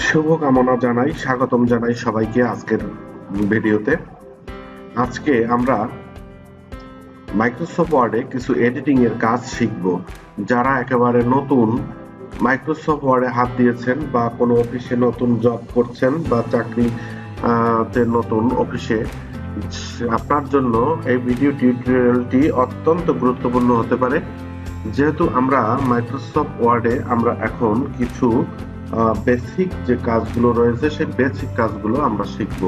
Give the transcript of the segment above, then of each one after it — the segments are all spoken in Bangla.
শুভকামনা জানাই, স্বাগতম জানাই সবাইকে আজকের ভিডিওতে। আজকে আমরা মাইক্রোসফট ওয়ার্ডে কিছু এডিটিং এর কাজ শিখব, যারা একেবারে নতুন মাইক্রোসফট ওয়ার্ডে হাত দিয়েছেন বা কোনো অফিসে নতুন জব করছেন বা চাকরি তে নতুন অফিসে আপনার জন্য এই ভিডিও টিউটোরিয়ালটি অত্যন্ত গুরুত্বপূর্ণ হতে পারে। যেহেতু আমরা মাইক্রোসফট ওয়ার্ডে আমরা এখন কিছু বেসিক যে কাজগুলো রয়েছে সেই বেসিক কাজগুলো আমরা শিখব।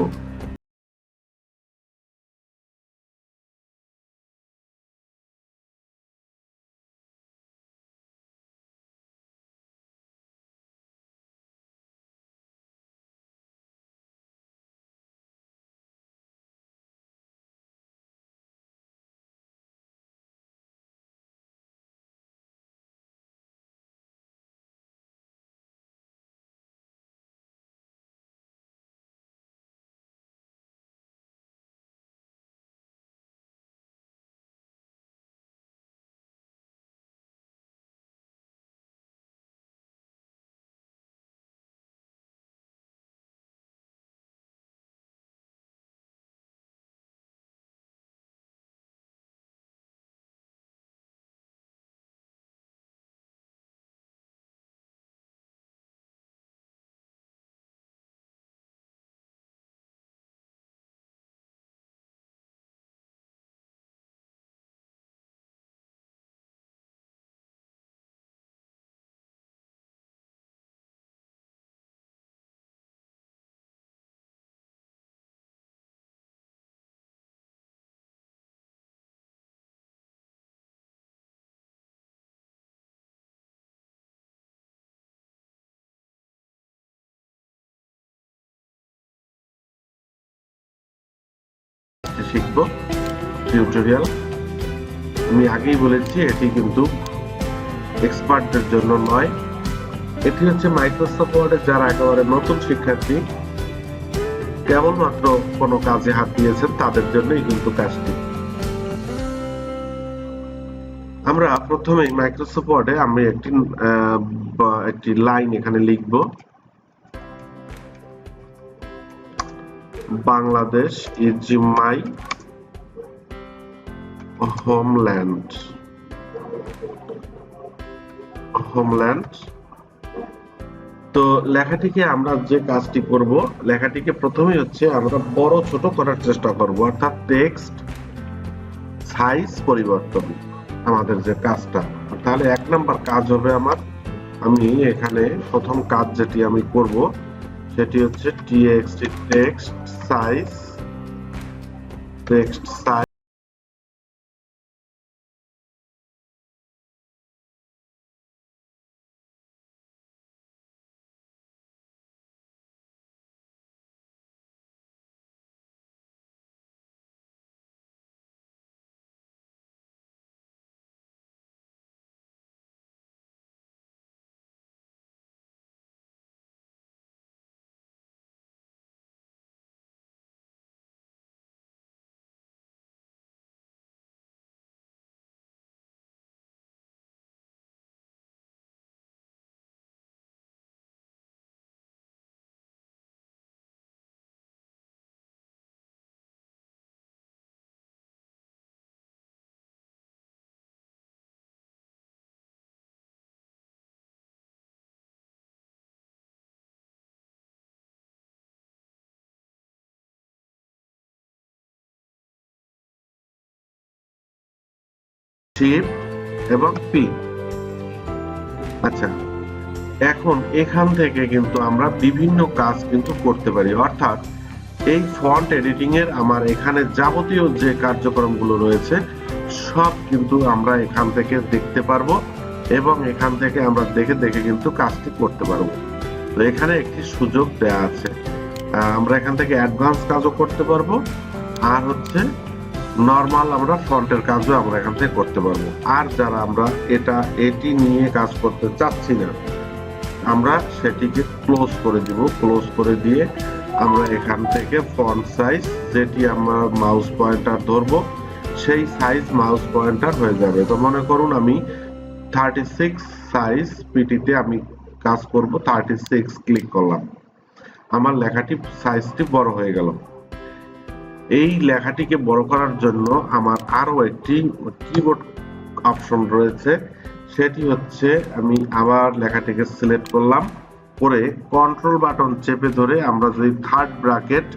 শিখব। টিউটোরিয়াল আমি আগেই বলেছি, এটি কিন্তু এক্সপার্টদের জন্য নয়। এটি হচ্ছে মাইক্রোসফট ওয়ার্ডে যারা একেবারে নতুন শিক্ষার্থী, কেবলমাত্র কোনো কাজে হাত দিয়েছেন, তাদের জন্যই কিন্তু কাজটি। আমরা প্রথমেই মাইক্রোসফট ওয়ার্ডে আমি একটি একটি লাইন এখানে লিখব। Bangladesh is my homeland homeland তো লেখাটিকে আমরা যে কাজটি করব, লেখাটিকে প্রথমেই হচ্ছে আমরা বড় ছোট করার চেষ্টা করব, অর্থাৎ টেক্সট সাইজ পরিবর্তন, আমাদের যে কাজটা। তাহলে এক নাম্বার কাজ হবে আমার, আমি এখানে প্রথম কাজ যেটি আমি করব সেটি হচ্ছে TXT text size text size shift এবং পি আচ্ছা এখন এখান থেকে কিন্তু আমরা বিভিন্ন কাজ কিন্তু করতে পারি। অর্থাৎ এই ফন্ট এডিটিং এর আমার এখানে যাবতীয় যে কার্যক্রমগুলো রয়েছে, সব কিন্তু আমরা এখান থেকে দেখতে পারব এবং এখান থেকে আমরা দেখে দেখে কিন্তু কাজটি করতে পারব। তো এখানে একটি সুযোগ দেয়া আছে। আমরা এখান থেকে অ্যাডভান্স কাজও করতে পারব। আর হচ্ছে নর্মাল আমরা ফ্রন্টের কাজও আমরা এখান থেকে করতে পারব। আর যারা আমরা এটা, এটি নিয়ে কাজ করতে চাচ্ছি না, আমরা সেটিকে ক্লোজ করে দিব। ক্লোজ করে দিয়ে আমরা এখান থেকে ফন্ট সাইজ যেটি আমরা মাউস পয়েন্টার ধরবো, সেই সাইজ মাউস পয়েন্টার হয়ে যাবে। তো মনে করুন আমি থার্টি সিক্স সাইজ পিটিতে আমি কাজ করব থার্টি সিক্স ক্লিক করলাম। আমার লেখাটি সাইজটি বড় হয়ে গেল। এই লেখাটিকে বড় করার জন্য আমার আরও একটি কিবোর্ড অপশন রয়েছে। সেটি হচ্ছে আমি আবার লেখাটিকে সিলেক্ট করলাম। করে কন্ট্রোল বাটন চেপে ধরে আমরা যদি থার্ড ব্র্যাকেট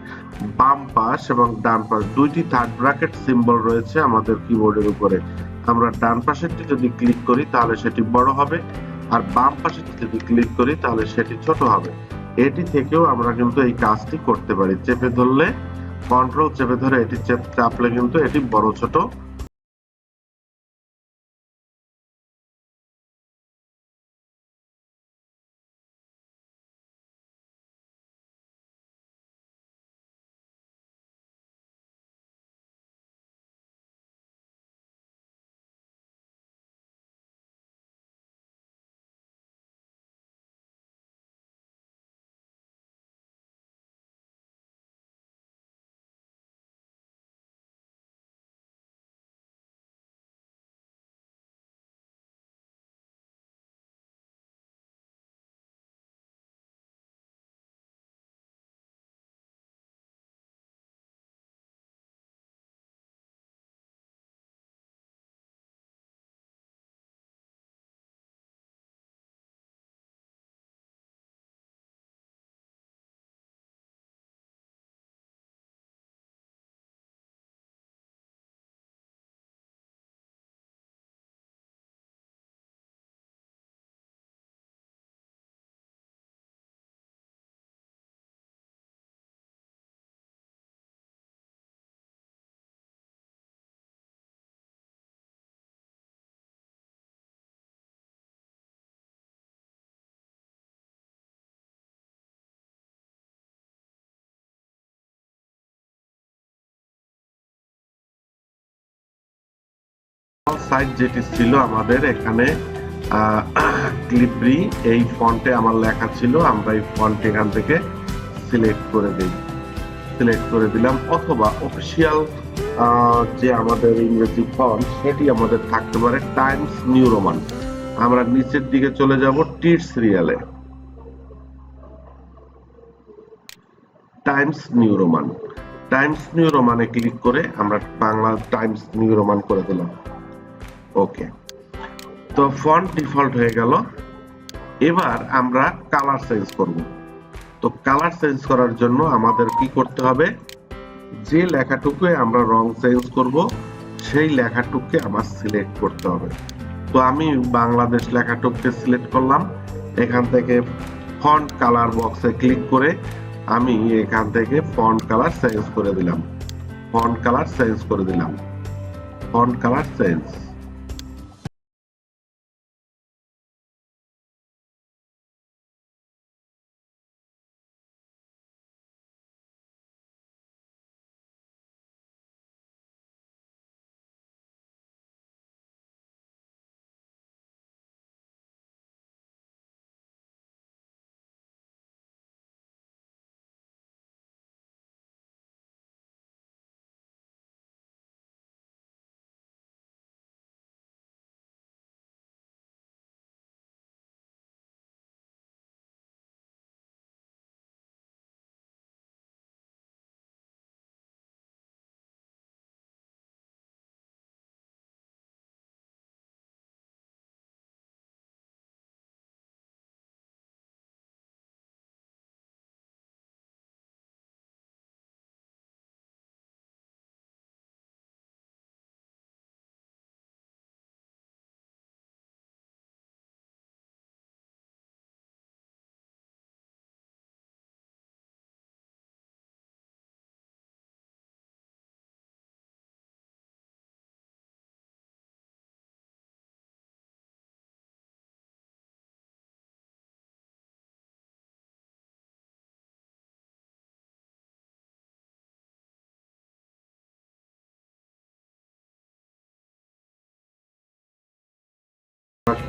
বাম পাশ এবং ডান পাশ দুইটি থার্ড ব্র্যাকেট সিম্বল রয়েছে আমাদের কিবোর্ডের উপরে। আমরা ডান পাশেরটি যদি ক্লিক করি তাহলে সেটি বড় হবে আর বাম পাশেরটি যদি ক্লিক করি তাহলে সেটি ছোট হবে। এটি থেকেও আমরা কিন্তু এই কাজটি করতে পারি। চেপে ধরলে কন্ট্রোল চেপে ধরে এটি চাপলে কিন্তু এটি বড় ছোট সাইজ যেটি ছিল আমাদের এখানে ক্লিপরি এই ফন্টে আমার লেখা ছিল, আমরা এই ফন্ট এখান থেকে সিলেক্ট করে দিই। সিলেক্ট করে দিলাম, অথবা অফিসিয়াল যে আমাদের ইংরেজি ফন্ট সেটি আমাদের থাকতে পারে টাইমস নিউ রোমান আমরা নিচের দিকে চলে যাব টিটস রিয়ালে Times New Roman Times New রোমানে click করে আমরা বাংলা টাইমস নিউ রোমান করে দিলাম। ওকে তো ফন্ট ডিফল্ট হয়ে গেল। এবার আমরা কালার চেঞ্জ করব। তো কালার চেঞ্জ করার জন্য আমাদের কি করতে হবে? যে লেখাটুকু আমরা রং চেঞ্জ করব, সেই লেখাটুকু আমার সিলেক্ট করতে হবে। তো আমি বাংলাদেশ লেখাটুকুকে সিলেক্ট করলাম। এখান থেকে ফন্ট কালার বক্সে ক্লিক করে আমি এখান থেকে ফন্ট কালার চেঞ্জ করে দিলাম। ফন্ট কালার চেঞ্জ করে দিলাম। ফন্ট কালার চেঞ্জ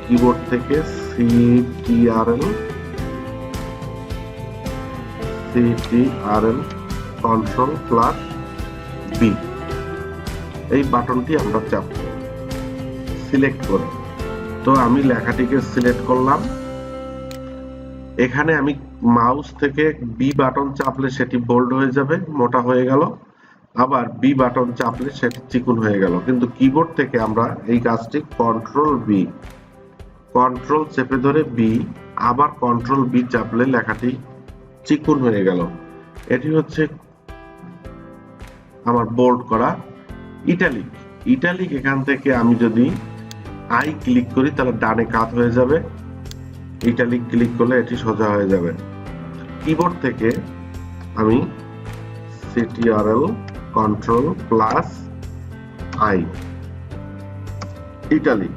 কিবোর্ড থেকে CTRL CTRL control plus B এই বাটনটি আমরা চাপ সিলেক্ট করে। তো আমি লেখাটিকে সিলেক্ট করলাম। এখানে আমি মাউস থেকে বি বাটন চাপলে সেটি বোল্ড হয়ে যাবে, মোটা হয়ে গেল। আবার বি বাটন চাপলে সেটি চিকুন হয়ে গেল। কিন্তু কিবোর্ড থেকে আমরা এই কাজটি কন্ট্রোল বি কন্ট্রোল চেপে ধরে বি আবার কন্ট্রোল বি চাপলে লেখাটি চিকুন হয়ে গেল। এটি হচ্ছে আমার বোল্ড করা ইটালিক ইটালিক এখান থেকে আমি যদি আই ক্লিক করি, তাহলে ডানে কাত হয়ে যাবে। ইটালিক ক্লিক করলে এটি সোজা হয়ে যাবে। কিবোর্ড থেকে আমি CTRL control plus I italic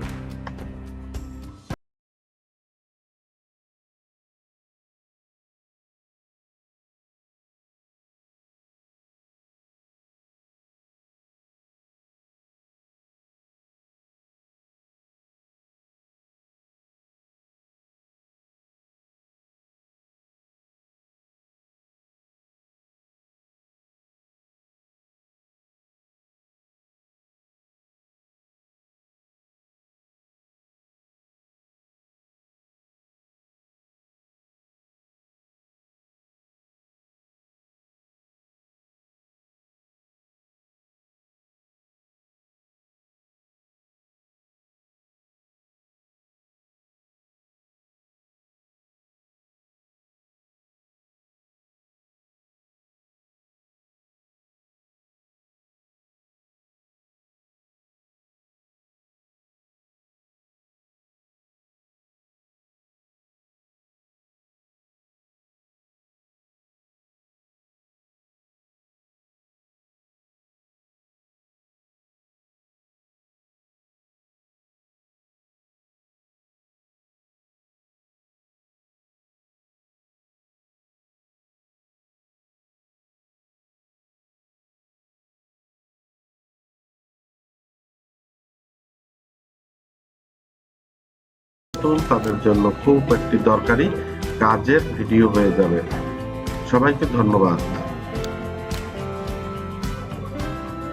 tool তাদের জন্য খুব একটি দরকারি কাজের ভিডিও হয়ে যাবে। সবাইকে ধন্যবাদ।